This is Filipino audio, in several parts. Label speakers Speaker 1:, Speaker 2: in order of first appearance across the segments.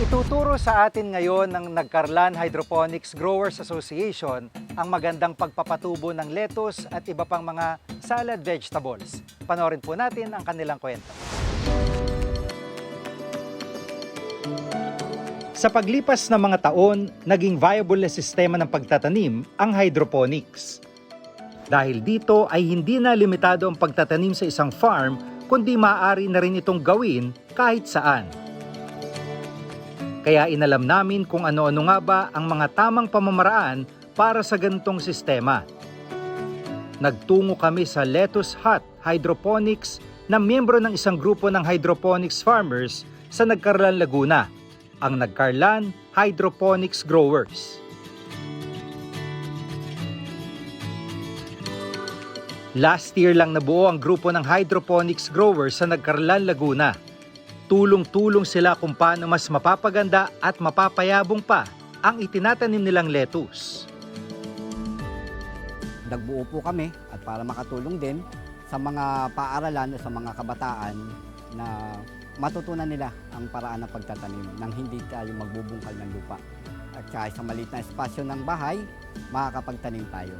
Speaker 1: Ituturo sa atin ngayon ng Nagkarlan Hydroponics Growers Association ang magandang pagpapatubo ng lettuce at iba pang mga salad vegetables. Panorin po natin ang kanilang kwento. Sa paglipas ng mga taon, naging viable na sistema ng pagtatanim ang hydroponics. Dahil dito ay hindi na limitado ang pagtatanim sa isang farm, kundi maaari na rin itong gawin kahit saan. Kaya inalam namin kung ano-ano nga ba ang mga tamang pamamaraan para sa ganitong sistema. Nagtungo kami sa Lettuce Hut Hydroponics na miyembro ng isang grupo ng hydroponics farmers sa Nagkarlan, Laguna, ang Nagkarlan Hydroponics Growers. Last year lang nabuo ang grupo ng hydroponics growers sa Nagkarlan, Laguna. Tulong-tulong sila kung paano mas mapapaganda at mapapayabong pa ang itinatanim nilang lettuce.
Speaker 2: Nagbuo po kami at para makatulong din sa mga paaralan o sa mga kabataan na matutunan nila ang paraan ng pagtatanim nang hindi tayo magbubungkal ng lupa. At kahit sa maliit na espasyo ng bahay, makakapagtanim tayo.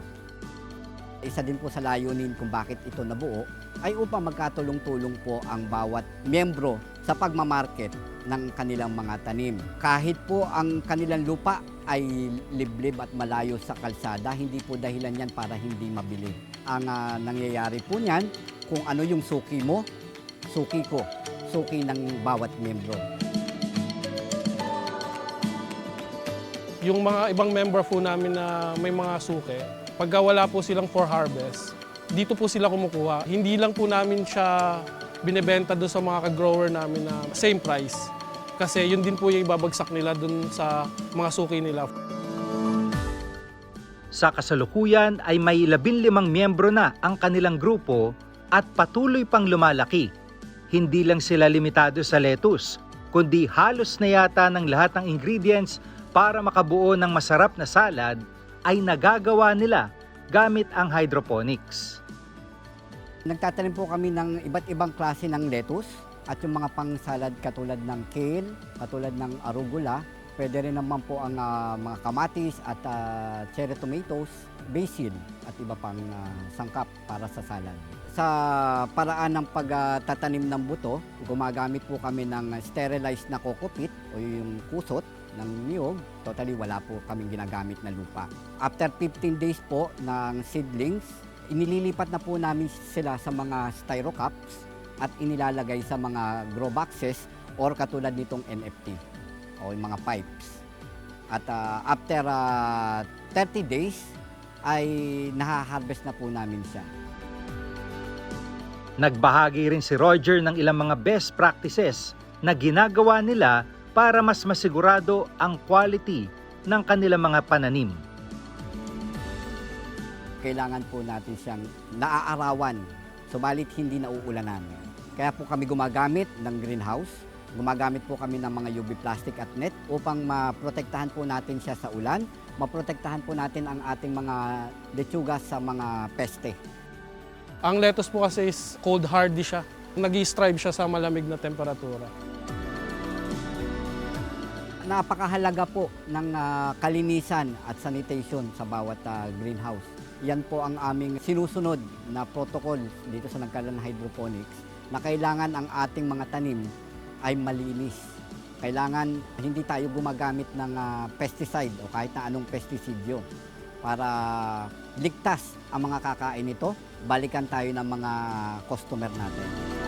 Speaker 2: Isa din po sa layunin kung bakit ito nabuo ay upang magkatulong-tulong po ang bawat miyembro sa pagmamarket ng kanilang mga tanim. Kahit po ang kanilang lupa ay liblib at malayo sa kalsada, hindi po dahilan yan para hindi mabili. Ang ah, nangyayari po niyan, kung ano yung suki mo, suki ko, suki ng bawat miyembro.
Speaker 3: Yung mga ibang member po namin na may mga suke, pagka wala po silang for harvest, dito po sila kumukuha. Hindi lang po namin siya binebenta doon sa mga ka-grower namin na same price. Kasi yun din po yung ibabagsak nila doon sa mga suki nila.
Speaker 1: Sa kasalukuyan ay may 15 miyembro na ang kanilang grupo at patuloy pang lumalaki. Hindi lang sila limitado sa lettuce, kundi halos na yata ng lahat ng ingredients para makabuo ng masarap na salad ay nagagawa nila gamit ang hydroponics.
Speaker 2: Nagtatanim po kami ng iba't ibang klase ng lettuce at yung mga pang-salad katulad ng kale, katulad ng arugula, pwede rin naman po ang ah, mga kamatis at ah, cherry tomatoes, basil at iba pang ah, sangkap para sa salad. Sa paraan ng pagtatanim ng buto, gumagamit po kami ng sterilized na coco o yung kusot ng niyog. Totally wala po kaming ginagamit na lupa. After 15 days po ng seedlings, inililipat na po namin sila sa mga styro cups at inilalagay sa mga grow boxes or katulad nitong NFT o yung mga pipes. At ah, after ah, 30 days ay nahaharvest na po namin siya.
Speaker 1: Nagbahagi rin si Roger ng ilang mga best practices na ginagawa nila para mas masigurado ang quality ng kanilang mga pananim.
Speaker 2: Kailangan po natin siyang naaarawan, subalit hindi nauulanan. Kaya po kami gumagamit ng greenhouse, gumagamit po kami ng mga UV plastic at net upang maprotektahan po natin siya sa ulan, maprotektahan po natin ang ating mga lechuga sa mga peste.
Speaker 3: Ang lettuce po kasi is cold hardy siya. nag strive siya sa malamig na temperatura.
Speaker 2: Napakahalaga po ng ah, kalinisan at sanitation sa bawat ah, greenhouse. Yan po ang aming sinusunod na protocol dito sa Nagkalan Hydroponics na kailangan ang ating mga tanim ay malinis. Kailangan hindi tayo gumagamit ng ah, pesticide o kahit na anong pestisidyo para ligtas ang mga kakain nito, balikan tayo ng mga customer natin.